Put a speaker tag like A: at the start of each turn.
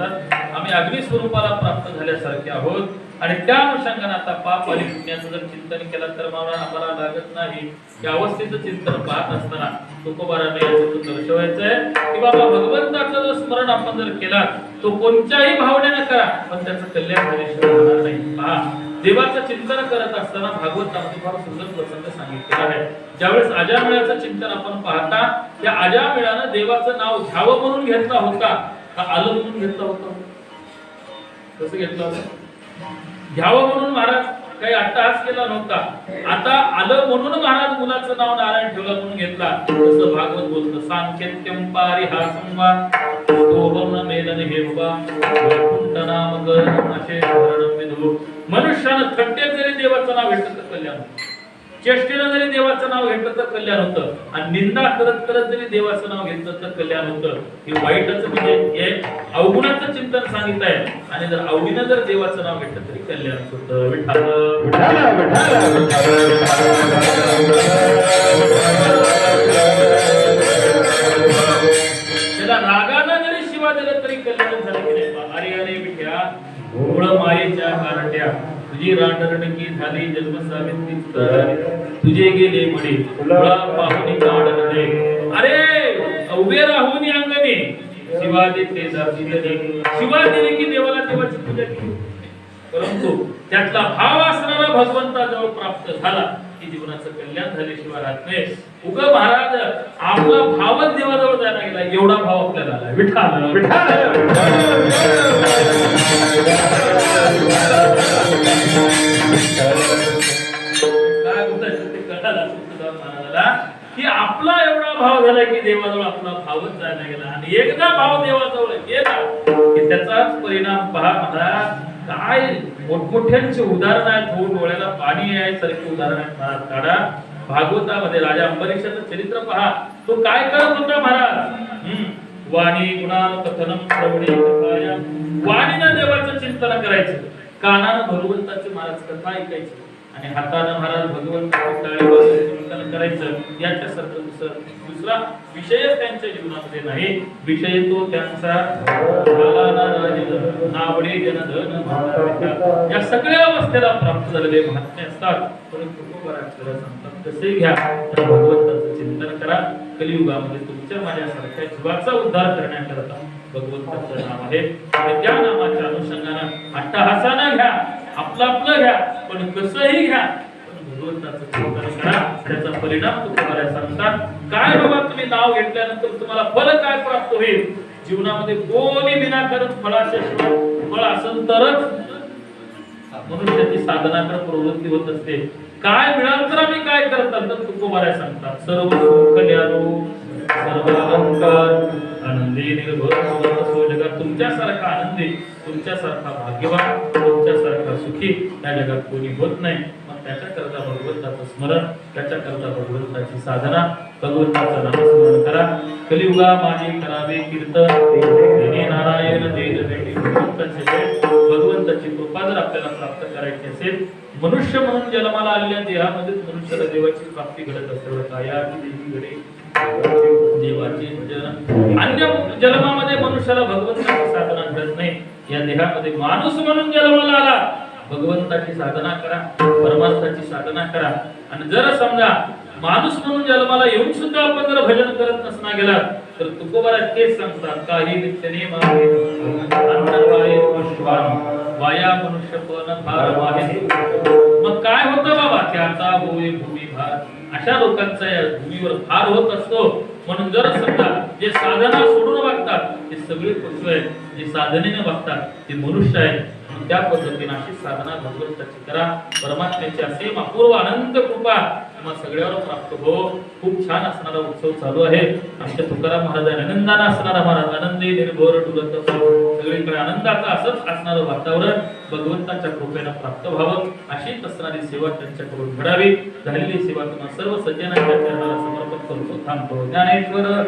A: म्हणतात आम्ही अग्नी स्वरूपाला प्राप्त झाल्यासारखे आहोत. आणि त्या अनुषंगाने आता पाप आणि पुण्याचं जर चिंतन केलं तर मला आम्हाला लागत नाही. या अवस्थेचं चिंतन पाहत असताना तुकोबाराने याच्यातून दर्शवायचं आहे की बाबा भगवंताचं जर स्मरण आपण जर केला तो कोणत्याही भावनेनं करा पण त्याचं कल्याण झाल्याशिवाय होणार नाही. पहा देवाचं चिंतन करत असताना भागवतामध्ये फार सुंदर प्रसंग सांगितलेला आहे. ज्यावेळेस अजामिळाचं चिंतन आपण पाहता त्या अजामिळानं देवाचं नाव घ्यावं म्हणून घेतला होता. हा आलं म्हणून घेतला होता. कसं घेतला होता? घ्यावं म्हणून महाराज काही अट्टहास केला नव्हता. आता आलं म्हणून महाराज मुलाचं नाव नारायण ठेवलं म्हणून घेतला. तसं भागवत बोलत सांख्यत्यम पारी हा संवा स्तोभम मेलन हे बाबा वैकुंठ नाम गण असे मनुष्यानं थट्टे जरी देवाचं नाव घेतलं तर कल्याण चेष्टेनं जरी देवाचं नाव घेतलं तर कल्याण होतं आणि निंदा करत करत जरी देवाचं नाव घेतलं तर कल्याण होतं हे वाईटच म्हणजे हे अवगुणाचं चिंतन सांगित आहे आणि जर आवडीनं जर देवाचं नाव घेतलं तरी कल्याण होतं विठाल तुझी रांडरणकी झाली जन्म सावित्री तुझे गेले म्हणे मुळा पाहुणी काढले अरे उभे राहून अंगणे. शिवा देते जाती दिली की देवाला देवाची पूजा केली? परंतु त्यातला भाव असणारा भगवंताजवळ प्राप्त झाला की जीवनाचं कल्याण झाल्याशिवाय राहत नाही उग महाराज आपला भावच देवाजवळ जायला गेला. एवढा भाव आपल्याला आला. विठाल
B: विठाला
A: की आपला एवढा भाव झाला की देवाजवळ आपला भावच जायला गेला. आणि एकदा भाव देवाजवळ गेला की त्याचाच परिणाम पहा मला काय मोठमोठ्यांचे उदाहरण आहेत. हो डोळ्याला पाणी आहे सारखे उदाहरण आहेत. महाराज काढा. भागवतामध्ये राजा अंबरीशाचं चरित्र पहा. तो काय करत होता महाराज? वाणी गुणान कथनम श्रवणे वाणीनं देवाचं चिंतन करायचं. कानानं भगवंताची महाराज कथा ऐकायची. आणि हातानं महाराज भगवंत टाळी चिंतन करायचं याच्यासारखं दुसरं दुसरा विषयच त्यांच्या जीवनामध्ये नाही. विषय तो त्यांचा ना नावडे जनधन या सगळ्या अवस्थेला प्राप्त झालेले महात्मे असतात. परंतु तुकोबाराज सांगतात कसे घ्या तर भगवंताचं चिंतन करा. कलियुगामध्ये तुमच्या माझ्यासारख्या जीवाचा उद्धार करण्याकरता भगवंताचं नाव आहे. आणि त्या नामाच्या अनुषंगानं अट्टहासानं घ्या. आपलं आपलं घ्या पण कसंही घ्या. त्याचा परिणाम तुम्हाला सांगतात काय बाबा तुम्ही नाव घेतल्यानंतर तुम्हाला फल काय प्राप्त होईल? जीवनामध्ये कोणी विनाकारण फळाच्या शिवाय फळ असेल तरच मनुष्याची साधनाकडे प्रवृत्ती होत असते. काय मिळाल तर आम्ही काय करतात तर तुकोबाऱ्या सांगतात सर्व सुख सर्व अलंकार आनंदी निर्भर सुगत असो जगात तुमच्यासारखा आनंदी तुमच्यासारखा भाग्यवान तुमच्यासारखा सुखी त्या जगात कोणी होत नाही. मग त्याच्याकरता भगवंताचं स्मरण त्याच्याकरता भगवंताची साधना भगवंताचं नामस्मरण करा. कलियुगा माझे करावे कीर्तन. नारायण देव भगवंताचे जय. भगवंताची कृपा जर आपल्याला प्राप्त करायची असेल मनुष्य म्हणून जन्माला आलेल्या देहामध्ये मनुष्याला देवाची प्राप्ती घडत असते काया देवी घडे देवाचे भजन अन्य जन्मामध्ये मनुष्याला भगवंताची साधना करत नाही. या देहामध्ये माणूस म्हणून जन्माला आला. भगवंताची साधना करा परमार्थाची साधना करा. आणि जर समजा माणूस म्हणून जन्माला येऊन सुद्धा आपण जर भजन करत नसना गेला तर तुकोबाला तेच सांगतात काही नित्यने मागे आहे अंतर्वाये पुष्पान वाया मनुष्य पण फार वाहे. मग काय होतं बाबा? त्याचा होय भूमी भार. अशा लोकांचा या भूमीवर भार होत असतो. म्हणून जर समजा जे साधना सोडून वागतात ते सगळे पशु आहेत जे साधनेने वागतात ते मनुष्य आहेत त्या पद्धतीने अशी साधना भगवंताची करा. परमात्म्याची असीम अपूर्व अनंत कृपा तुम्हा सगळ्यावर प्राप्त हो. खूप छान असणारा उत्सव चालू आहे. आमच्या तुकाराम महाराजांना आनंदाने असणारा महाराज आनंदी निर्भर डुलत सगळीकडे आनंदाचं असंच असणारं वातावरण भगवंताच्या कृपेनं प्राप्त व्हावं. अशीच असणारी सेवा त्यांच्याकडून घडावी. झालेली सेवा तुम्हाला सर्व सज्जनांच्या चरणाला समर्पण करतो थांबतो. ज्ञानेश्वर.